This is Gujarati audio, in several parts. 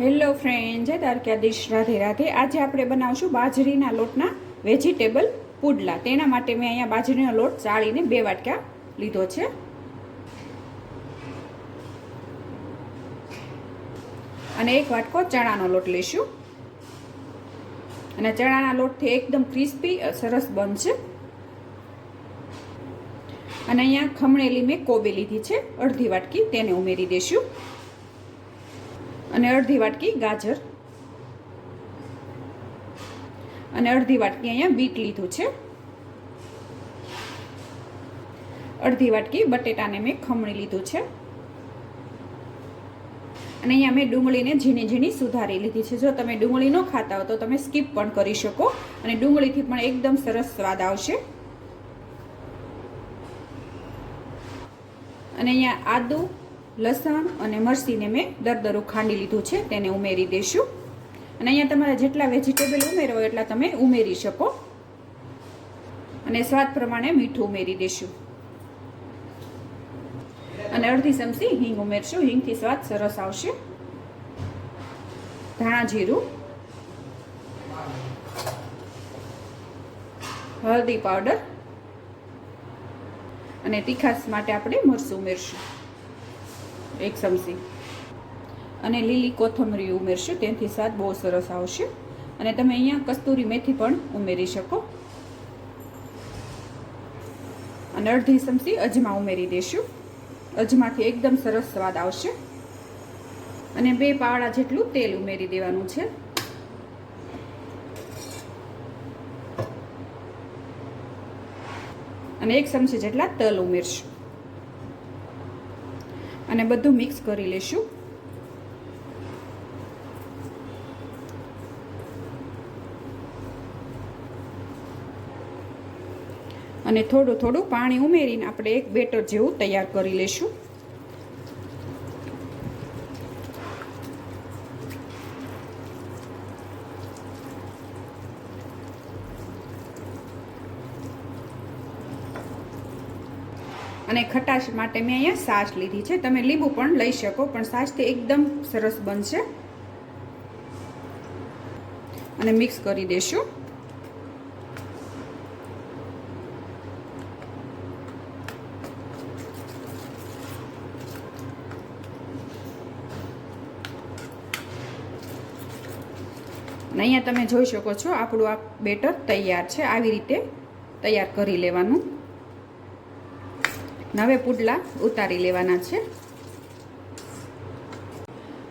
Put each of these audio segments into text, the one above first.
હેલો ફ્રેન્ડ, જય દ્વારકાધીશ. રાધે રાધે. આજે આપણે બનાવશું બાજરીના લોટના વેજીટેબલ પુડલા. તેના માટે મેં અહીંયા બાજરીનો લોટ ચાળીને બે વાટકા લીધો છે. અને એક વાટકો ચણાનો લોટ લઈશું. અને ચણાના લોટથી એકદમ ક્રિસ્પી સરસ બનશે. અને અહીંયા ખમણેલી મેં કોબી લીધી છે. અડધી વાટકી તેને ઉમેરી દઈશું. અને અડધી વાટકી ગાજર. અને અડધી વાટકી અહીંયા બીટ લીધું છે. અડધી વાટકી બટેટાને મેં ખમણી લીધું છે. અને અહીંયા મેં ડુંગળીને ઝીણી ઝીણી સુધારી લીધી છે. જો તમે ડુંગળી ન ખાતા હો તો તમે સ્કીપ પણ કરી શકો. અને ડુંગળીથી પણ એકદમ સરસ સ્વાદ આવશે. અને અહીંયા આદુ લસણ અને મરચીને મેં દરદરો ખાંડી લીધું છે, તેને ઉમેરી દઈશું અને અહીંયા તમારા જેટલા વેજીટેબલ ઉમેરો એટલા તમે ઉમેરી શકો. અને સ્વાદ પ્રમાણે મીઠું ઉમેરી દઈશું અને અડધી ચમચી હિંગ ઉમેરશું. હિંગથી સ્વાદ સરસ આવશે. ધાણા જીરું. હળદી પાવડર. અને તીખાસ માટે આપણે મરસું ઉમેરશું. એક ચમચી અને લીલી કોથમરી ઉમેરશું તેથી સ્વાદ બહુ સરસ આવશે. અને તમે અહીંયા કસ્તુરી મેથી પણ ઉમેરી શકો. અને અડધી ચમચી અજમા ઉમેરી દઈશું અજમાથી એકદમ સરસ સ્વાદ આવશે. અને બે પાવડા જેટલું તેલ ઉમેરી દેવાનું છે. અને એક ચમચી જેટલા તલ ઉમેરશું. અને બધું મિક્સ કરી લેશું. અને થોડું થોડું પાણી ઉમેરીને આપણે એક બેટર જેવું તૈયાર કરી લેશું. અને ખટાશ માટે મેં અહીંયા સાસ લીધી છે. તમે લીંબુ પણ લઈ શકો, પણ સાસ તે એકદમ સરસ બનશે. અને મિક્સ કરી દેશું. અને અહીંયા તમે જોઈ શકો છો, આપણું આ બેટર તૈયાર છે, આવી રીતે તૈયાર કરી લેવાનું. હવે પુડલા ઉતારી લેવાના છે.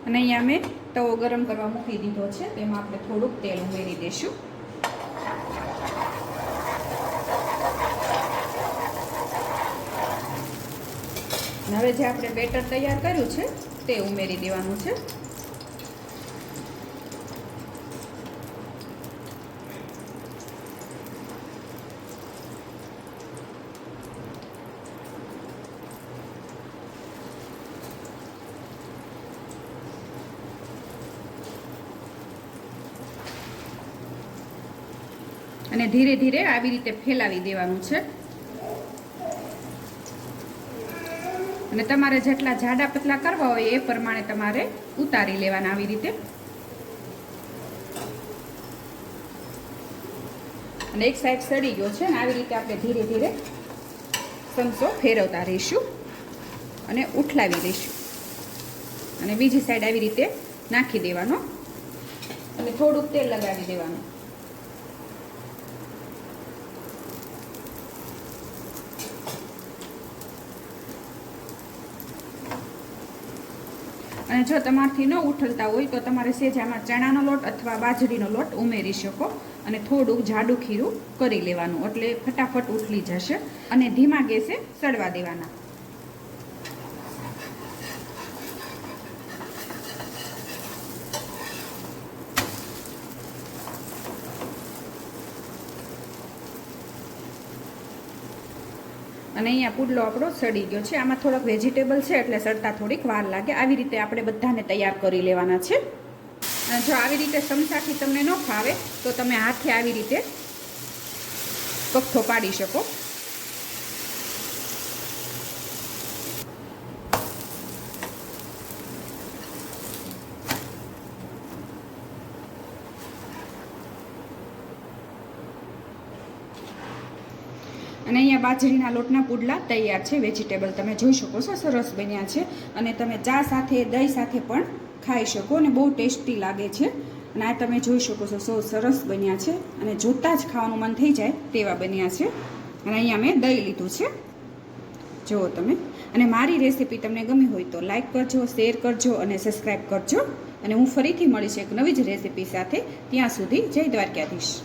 અને અહીંયા મેં તવો ગરમ કરવા મૂકી દીધો છે. તેમાં આપણે થોડુંક તેલ ઉમેરી દઈશું. હવે જે આપણે બેટર તૈયાર કર્યું છે, તે ઉમેરી દેવાનું છે. અને ધીરે ધીરે આવી રીતે ફેલાવી દેવાનું છે. અને તમારે જેટલા જાડા પતલા કરવા હોય એ પ્રમાણે તમારે ઉતારી લેવાના આવી રીતે. અને એક સાઈડ સડી ગયો છે અને આવી રીતે આપણે ધીરે ધીરે ચમચો ફેરવતા રહીશું અને ઉઠલાવી દઈશું. અને બીજી સાઈડ આવી રીતે નાખી દેવાનો. અને થોડુંક તેલ લગાવી દેવાનું. અને જો તમારથી ન ઉઠલતા હોય તો તમારે સેજામાં ચણાનો લોટ અથવા બાજરીનો લોટ ઉમેરી શકો અને થોડુંક જાડું ખીરું કરી લેવાનું. એટલે ફટાફટ ઉથલી જશે અને ધીમા ગેસે સડવા દેવાના. અને અહીંયા પુડલો આપણો સડી ગયો છે. આમાં થોડોક વેજીટેબલ છે એટલે સડતા થોડીક વાર લાગે. આવી રીતે આપણે બધાને તૈયાર કરી લેવાના છે. જો આવી રીતે ચમચાથી તમને ન ફાવે, તો તમે હાથે આવી રીતે કફ્થો પાડી શકો. અને અહીંયા બાજરીના લોટના પુડલા તૈયાર છે વેજીટેબલ તમે જોઈ શકો છો, સરસ બન્યા છે. અને તમે ચા સાથે, દહીં સાથે પણ ખાઈ શકો અને બહુ ટેસ્ટી લાગે છે. અને આ તમે જોઈ શકો છો, સૌ સરસ બન્યા છે. અને જોતાં જ ખાવાનું મન થઈ જાય તેવા બન્યા છે. અને અહીંયા મેં દહીં લીધું છે. જુઓ તમે. અને મારી રેસીપી તમને ગમી હોય તો લાઇક કરજો, શેર કરજો અને સબસ્ક્રાઈબ કરજો. અને હું ફરીથી મળીશ એક નવી જ રેસીપી સાથે. ત્યાં સુધી જય દ્વારકાધીશ.